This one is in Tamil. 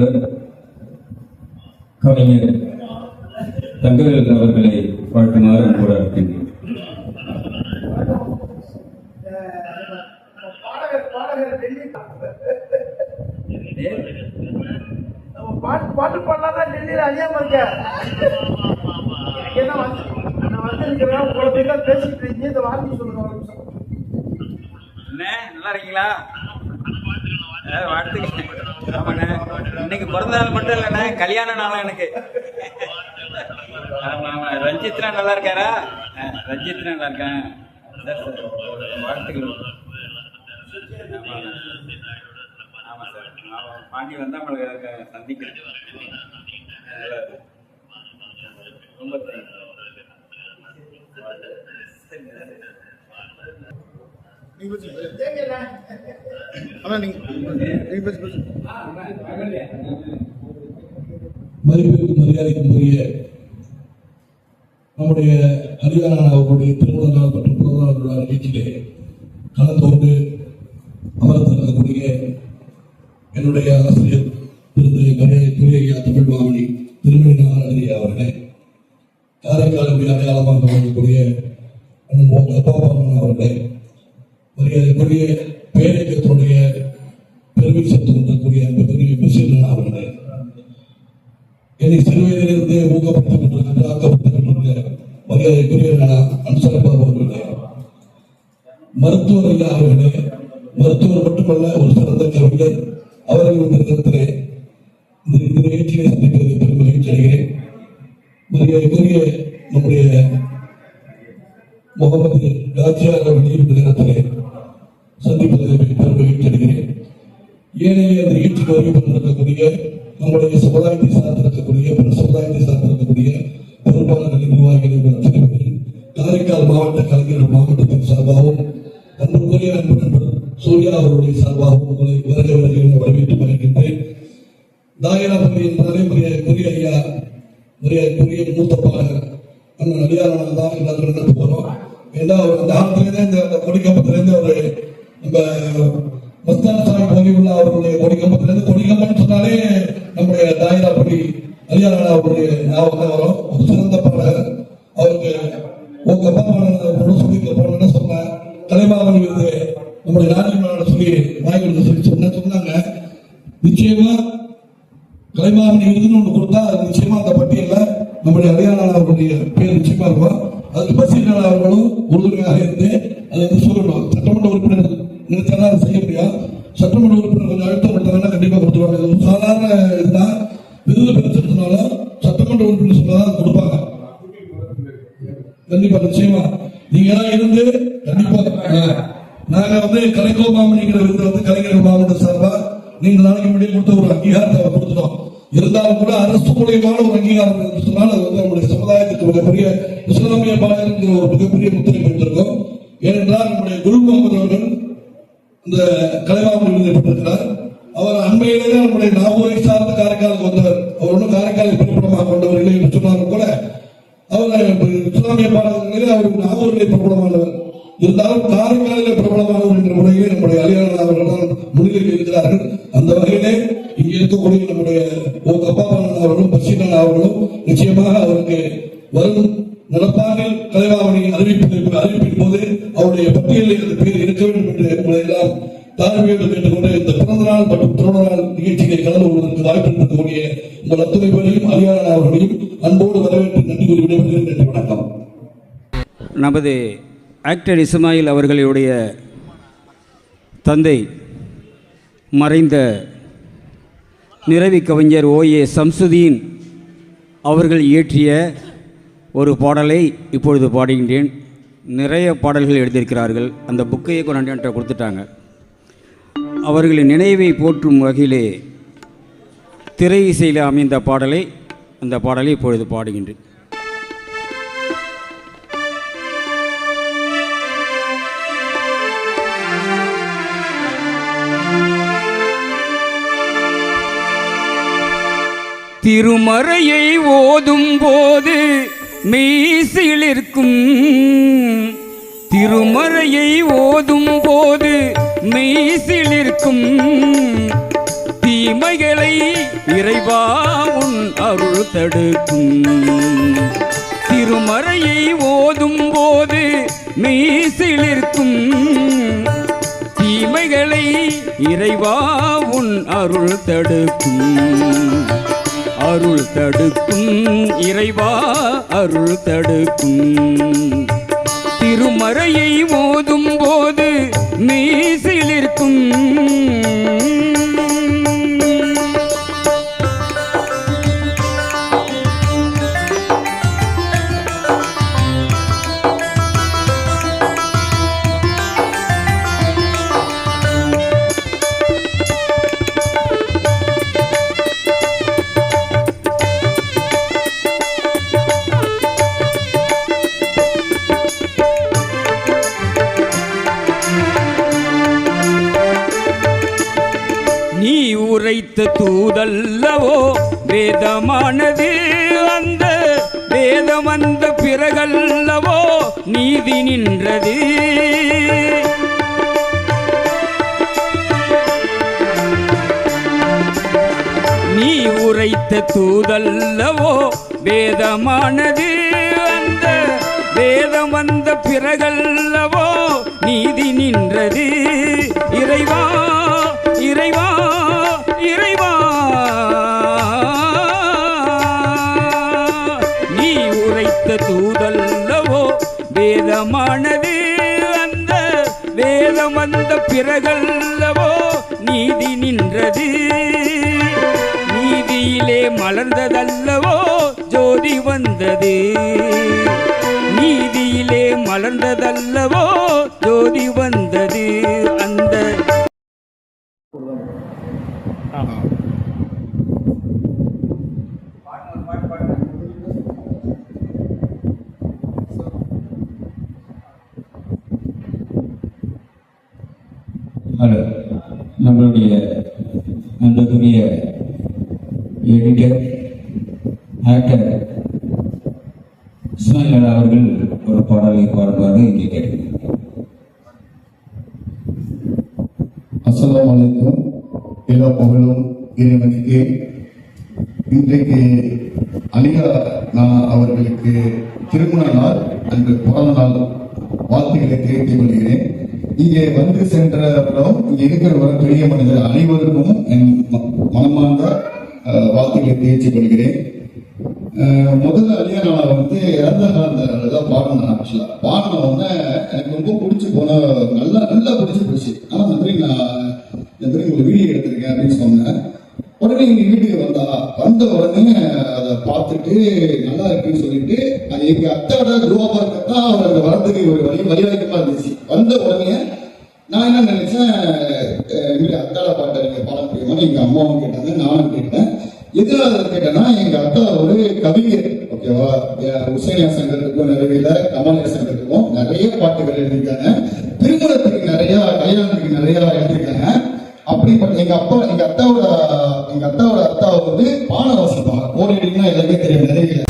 தலைவர் கவிஞர் தங்கவேல் அவர்களை வாழ்த்துமாறு கூட இருக்கின்றேன் பாட்டு பாட்டு பாடலாம் டெல்லியில அழியாம இருக்க வந்து நான் வந்திருக்கிறேன் உங்களை போய் பேசிட்டு இருக்கீங்க இந்த வார்த்தை சொல்லுங்க அண்ணே நல்லா இருக்கீங்களா? வாழ்த்துக்கள். ஆமாண்ணே. இன்னைக்கு பிறந்த நாள் மட்டும் இல்லைண்ணே கல்யாண நாளும் எனக்கு. ஆமா ஆமா ரஞ்சித்னா நல்லா இருக்காரா? ஆ, ரஞ்சித்னா நல்லா இருக்கேன் வாழ்த்துக்கள். ஆமா சார் பாண்டி வந்தா உங்களுக்கு சந்திக்கிறேன் நல்லா இருக்கு. மதிப்பிற்கு மரியாதைக்கும் உரிய நம்முடைய ஹரியானா அவர்களுடைய திருமண நாள் மற்றும் பிறந்த விழா நிகழ்ச்சியிலே கலந்து கொண்டு அமர்ந்திருக்கக்கூடிய என்னுடைய ஆசிரியர் திரு மரியாதைக்குரிய ஐயா தமிழ் மாமணி திருமணி அவர்களே காரைக்காலுடைய அடையாளமாக வழங்கக்கூடிய அண்ணன் அவர்களே மரியாதைக்குரிய பேரக்கத்தினுடைய பெருமை சத்து கொண்டிருக்கூடிய அன்புக்குரிய மிசின் அவர்களே. என்னை சிறு வயதிலிருந்தே ஊக்கப்படுத்திக் கொண்டிருக்கின்ற ஆக்கப்பட்டுக் கொண்டிருக்கிற மரியாதைக்குரிய அனுசரப்பா அவர்களே. மருத்துவர் ஐயா அவர்களே மருத்துவர் மட்டுமல்ல ஒரு சிறந்த கவிஞர் அவர்கள் இந்த நேரத்திலே இந்த நிகழ்ச்சியை சந்திப்பதை பெரும் மகிழ்ச்சி அடைகிறேன். மரியாதைக்குரிய நம்முடைய முகமது ராஜியார் அவர்களையும் இந்த நேரத்திலே ஏனைய அந்த நிகழ்ச்சிக்கு வருகை நம்முடைய சமுதாயத்தை சார்ந்திருக்கக்கூடிய பிற சமுதாயத்தை சார்ந்திருக்கக்கூடிய பெரும்பாலான நிர்வாகிகளை அத்தனை பேரையும் காரைக்கால் மாவட்ட கலைஞர் மாவட்டத்தின் சார்பாகவும் அன்புக்குரிய அன்பு நண்பர் சூர்யா அவருடைய சார்பாகவும் உங்களை வருக வருகை வரவேற்று வருகின்றேன் தாயரா பள்ளி என்றாலே மரியாதைக்குரிய ஐயா மரியாதைக்குரிய மூத்த பாடகர் அண்ணன் அடியாரான தான் எல்லாரும் நடந்து போகிறோம் ஏன்னா அவர் அந்த காலத்திலேருந்து இந்த அந்த அவர் நம்ம மஸ்தான் சாமி போலியுள்ள அவருடைய கொடிக்கம்பத்திலேருந்து கொடிக்கம்பம்னு சொன்னாலே நம்முடைய தாயரா பள்ளி அடியாரான அவருடைய ஞாபகம் வரும். ஒரு சிறந்த பாடகர். அவருக்கு உங்க அப்பா பாடல் சொல்லி போனேன்னு சொன்னேன் கலைமாவன் விருது நம்முடைய ராஜ்யமான சொல்லி நாயகருக்கு சொல்லி சொன்ன சொன்னாங்க. நிச்சயமா கலைமாவன் விருதுன்னு ஒன்று கொடுத்தா அது நிச்சயமா அந்த பட்டியல்ல நம்முடைய ஹரியானா அவருடைய பேர் நிச்சயமா இருக்கும். அதுக்கு பசீரன் அவர்களும் உறுதுணையாக இருந்து அதை வந்து சொல்லணும். சட்டமன்ற உறுப்பினர் நினைச்சாதான் அதை செய்ய முடியும் சட்டமன்ற உறுப்பினர் கொஞ்சம் அழுத்தம் கொடுத்தாங்கன்னா கண்டிப்பாக கொடுத்துருவாங்க. இது ஒரு சாதாரண இதுதான் விருது பெற்று சட்டமன்ற உறுப்பினர் சொன்னாதான் அதை கொடுப்பாங்க. கண்டிப்பா நிச்சயமா. நீங்க எல்லாம் இருந்து கண்டிப்பா நாங்கள் நாங்க வந்து கலைக்கோ மாமணிங்கிற விருது வந்து கலைஞர் மாவட்ட சார்பா நீங்க நாளைக்கு முன்னாடி கொடுத்த ஒரு அங்கீகாரத்தை கொடுத்துட்டோம். இருந்தாலும் கூட அரசு மூலியமான ஒரு அங்கீகாரம் சொன்னால் அது வந்து நம்முடைய சமுதாயத்துக்கு மிகப்பெரிய இஸ்லாமிய பாடல்ங்கிற ஒரு மிகப்பெரிய முத்திரை பெற்றிருக்கோம் ஏனென்றால் நம்முடைய குரு முகமது அவர்கள் இந்த கலைவாமணி விருதை அவர் அண்மையிலேயே நம்முடைய நாகூரை சார்ந்த காரைக்காலுக்கு வந்தவர். அவர் ஒன்றும் காரைக்காலை பிறப்பிடமாக கொண்டவர் இல்லை என்று சொன்னாலும் கூட அவர் இஸ்லாமிய பாடல்களிலே அவர் நாகூரிலே பிரபலமானவர். இருந்தாலும் காரைக்காலிலே பிரபலமானவர் என்ற முறையிலே நம்முடைய அலியாளர் அவர்கள் தான் முன்னிலையில் இருக்கிறார்கள் அந்த வகையிலே இங்கே இருக்கக்கூடிய நம்முடைய ஓ. கப்பாபாலன் அவர்களும் பசீரன் அவர்களும் நிச்சயமாக அவருக்கு வரும் நடப்பாண்டில் கலைவாமணி அறிவிப்பு அறிவிப்பின் போது அவருடைய பட்டியலில் அந்த பேர் இருக்க வேண்டும் என்று உங்களை எல்லாம் தாழ்மையோடு கேட்டுக்கொண்டு இந்த பிறந்த நாள் மற்றும் திருமண நாள் கலந்து கொள்வதற்கு வாய்ப்பு இருக்கக்கூடிய உங்கள் அத்துணை பேரையும் அவர்களையும் அன்போடு வரவேற்று நன்றி கூறி விடைபெறுகிறேன். நன்றி வணக்கம். நமது ஆக்டர் இஸ்மாயில் அவர்களுடைய தந்தை மறைந்த நிறவி கவிஞர் ஓ. ஏ. சம்சுதீன் அவர்கள் இயற்றிய ஒரு பாடலை இப்பொழுது பாடுகின்றேன். நிறைய பாடல்கள் எழுதியிருக்கிறார்கள். அந்த புக்கையை கொண்டாண்டு கொடுத்துட்டாங்க. அவர்களின் நினைவை போற்றும் வகையிலே திரை இசையில் அமைந்த பாடலை அந்த பாடலை இப்பொழுது பாடுகின்றேன். திருமறையை ஓதும் போது மெய்சிலிருக்கும் திருமறையை ஓதும் போது மெய்சிலிருக்கும் தீமைகளை இறைவா உன் அருள் தடுக்கும். திருமறையை ஓதும் போது மெய்சிலிருக்கும் தீமைகளை இறைவா உன் அருள் தடுக்கும். அருள் தடுக்கும் இறைவா அருள் தடுக்கும். திருமறையை மோதும் போது மீசிலிருக்கும் நீ உரைத்த தூதல்லவோ வேதமானது அந்த வேதம் வந்த பிறகல்லவோ நீதி நின்றது. நீ உரைத்த தூதல்லவோ வேதமானது அந்த வேதம் வந்த பிறகல்லவோ நீதி நின்றது. இறைவா பிறகல்லவோ நீதி நின்றது. நீதியிலே மலர்ந்ததல்லவோ ஜோதி வந்தது. நீதியிலே மலர்ந்ததல்லவோ ஜோதி வந்தது. அன்புக்குரிய எடிட்டர் ஆக்டர் இஸ்மாயில் அவர்கள் ஒரு பாடலை பாடுவார்கள் இங்கே கேட்கிறேன் அஸ்லாம் எல்லா புகழும் இறைவனுக்கு. இன்றைக்கு அலிகா நான் அவர்களுக்கு திருமண நாள் அன்று பிறந்த நாள் வாழ்த்துக்களை தெரிவித்துக் கொள்கிறேன். இங்கே வந்து சென்றவரும் இங்கே இருக்கிறவரும் பெரிய மனிதர் அனைவருக்கும் என் ம- மனமார்ந்த அஹ், வாழ்த்துக்களை தெரிவித்துக் கொள்கிறேன். முதல்ல அழியா நான் வந்து இறந்த காலத்தில் தான் பாடினேன் ஆக்சுவலாக பாடின உடனே எனக்கு ரொம்ப பிடிச்சி போன நல்லா நல்லா பிடிச்சி போச்சு. ஆனால் நன்றி நான் இந்த மாதிரி உங்களுக்கு வீடியோ எடுத்திருக்கேன் அப்படின்னு சொன்னேன். உடனே எங்கள் வீட்டுக்கு வந்தா வந்த உடனே அதை பார்த்துட்டு அது எங்க அத்தையோட துருவாபா அவரோட அவர் அந்த வரத்துக்கு ஒரு வழி வழிவகுப்பா இருந்துச்சு வந்த உடனே நான் என்ன நினைச்சேன் அஹ் எங்க அத்தால பாட்டை நீங்க பாட முடியுமா? எங்க அம்மாவும் கேட்டாங்க நானும் கேட்டேன். எதனால கேட்டேன்னா எங்க அத்தா ஒரு கவிஞர் ஓகேவா? உசைனியா சங்கத்துக்கும் நிறைவேல கமலியா சங்கத்துக்கும் நிறைய பாட்டுகள் எழுதியிருக்காங்க. திருமணத்துக்கு நிறைய கல்யாணத்துக்கு நிறைய எழுதியிருக்காங்க. அப்படிப்பட்ட எங்க அப்பா எங்க அத்தாவோட எங்க அத்தாவோட அத்தா வந்து பானை வாசிப்பாங்க கோடினா எல்லாமே தெரியும் நிறைய